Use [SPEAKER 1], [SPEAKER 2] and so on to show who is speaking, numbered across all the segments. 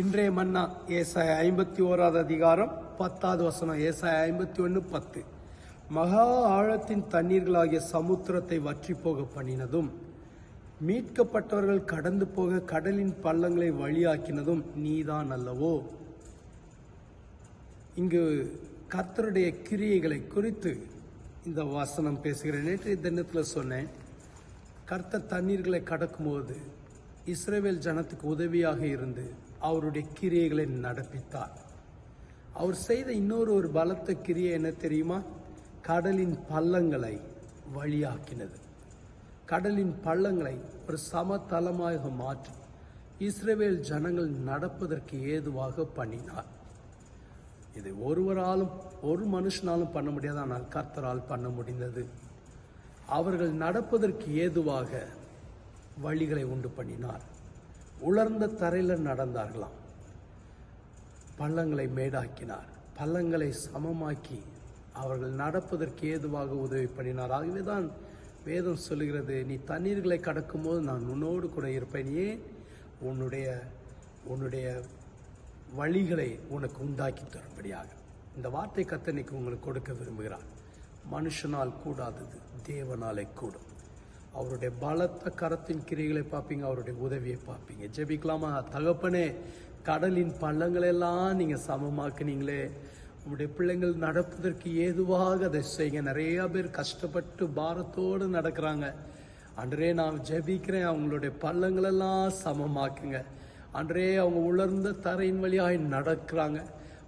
[SPEAKER 1] இன்றைய மன்னா ஏசாய ஐம்பத்தி ஓராவது அதிகாரம் பத்தாவது வசனம் ஏசாய ஐம்பத்தி ஒன்று பத்து. மகா ஆழத்தின் தண்ணீர்களாகிய சமுத்திரத்தை வற்றி போக பண்ணினதும் மீட்கப்பட்டவர்கள் கடந்து போக கடலின் பள்ளங்களை வழியாக்கினதும் நீதான் அல்லவோ? இங்கு கர்த்தருடைய கிரியைகளை குறித்து இந்த வசனம் பேசுகிறேன். நேற்றைய தினத்தில் சொன்னேன் கர்த்தர் தண்ணீர்களை கடக்கும்போது இஸ்ரேவேல் ஜனத்துக்கு உதவியாக இருந்து அவருடைய கிரியைகளை நடப்பித்தார். அவர் செய்த இன்னொரு ஒரு பலத்த கிரியை என்ன தெரியுமா? கடலின் பள்ளங்களை வழியாக்கினது. கடலின் பள்ளங்களை ஒரு சமதளமாக மாற்றி இஸ்ரேவேல் ஜனங்கள் நடப்பதற்கு ஏதுவாக பண்ணினார். இதை ஒருவராலும் ஒரு மனுஷனாலும் பண்ண முடியாது. ஆனால் கர்த்தரால் பண்ண முடிந்தது. அவர்கள் நடப்பதற்கு ஏதுவாக வழிகளை உண்டு பண்ணினார். உலர்ந்த தரையில் நடந்தார்களாம். பள்ளங்களை மேடாக்கினார். பள்ளங்களை சமமாக்கி அவர்கள் நடப்பதற்கு ஏதுவாக உதவி பண்ணினார். ஆகவே தான் வேதம் சொல்லுகிறது நீ தண்ணீர்களை கடக்கும்போது நான் உன்னோடு கூட இருப்பேன். ஏன்? உன்னுடைய உன்னுடைய வழிகளை உனக்கு உண்டாக்கி தரும்படியாக. இந்த வார்த்தை கத்தனைக்கு உங்களுக்கு கொடுக்க விரும்புகிறார். மனுஷனால் கூடாதது தேவனாலே கூடும். அவருடைய பலத்த கரத்தின் கிரிகளை பார்ப்பீங்க அவருடைய உதவியை பார்ப்பீங்க. ஜெபிக்கலாமா? தகப்பனே கடலின் பள்ளங்களெல்லாம் நீங்கள் சமமாக்குனீங்களே. உங்களுடைய பிள்ளைங்கள் நடப்பதற்கு ஏதுவாக அதை செய்யுங்க. நிறைய பேர் கஷ்டப்பட்டு பாரத்தோடு நடக்கிறாங்க. அன்றே நான் ஜெபிக்கிறேன் அவங்களுடைய பள்ளங்களெல்லாம் சமமாக்குங்க. அன்றே அவங்க உலர்ந்த தரையின் வழியாக நடக்கிறாங்க.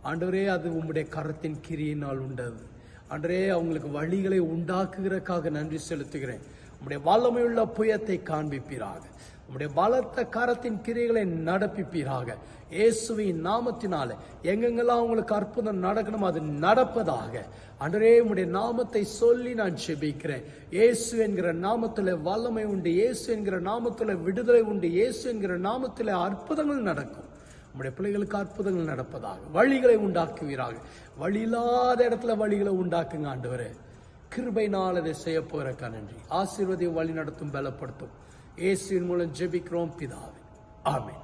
[SPEAKER 1] ஆண்டவரே அது உங்களுடைய கரத்தின் கிரியினால் உண்டது. அன்றே அவங்களுக்கு வழிகளை உண்டாக்குகிறதுக்காக நன்றி செலுத்துகிறேன். உம்முடைய வல்லமையுள்ள புயத்தை காண்பிப்பீராக. உம்முடைய பலத்த கரத்தின் கிரியைகளை நடப்பிப்பீராக. இயேசுவின் நாமத்தினால எங்கெங்கெல்லாம் உங்களுக்கு அற்புதம் நடக்கணும் அது நடப்பதாக. அன்றே உம்முடைய நாமத்தை சொல்லி நான் செபிக்கிறேன் இயேசு என்கிற நாமத்தில் வல்லமை உண்டு இயேசு என்கிற நாமத்தில் விடுதலை உண்டு இயேசு என்கிற நாமத்தில் அற்புதங்கள் நடக்கும். உம்முடைய பிள்ளைகளுக்கு அற்புதங்கள் நடப்பதாக. வழிகளை உண்டாக்குவீராக. வழி இல்லாத இடத்துல வழிகளை உண்டாக்குங்க ஆண்டவரே. கிருபைனால் அதை செய்ய போகிறக்கா நன்றி. ஆசீர்வதி வழி நடத்தும் பலப்படுத்தும். ஏசியின் மூலம் ஜெபிக்கிறோம் பிதாவே. ஆமென்.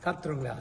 [SPEAKER 1] கர்த்தர் உங்களை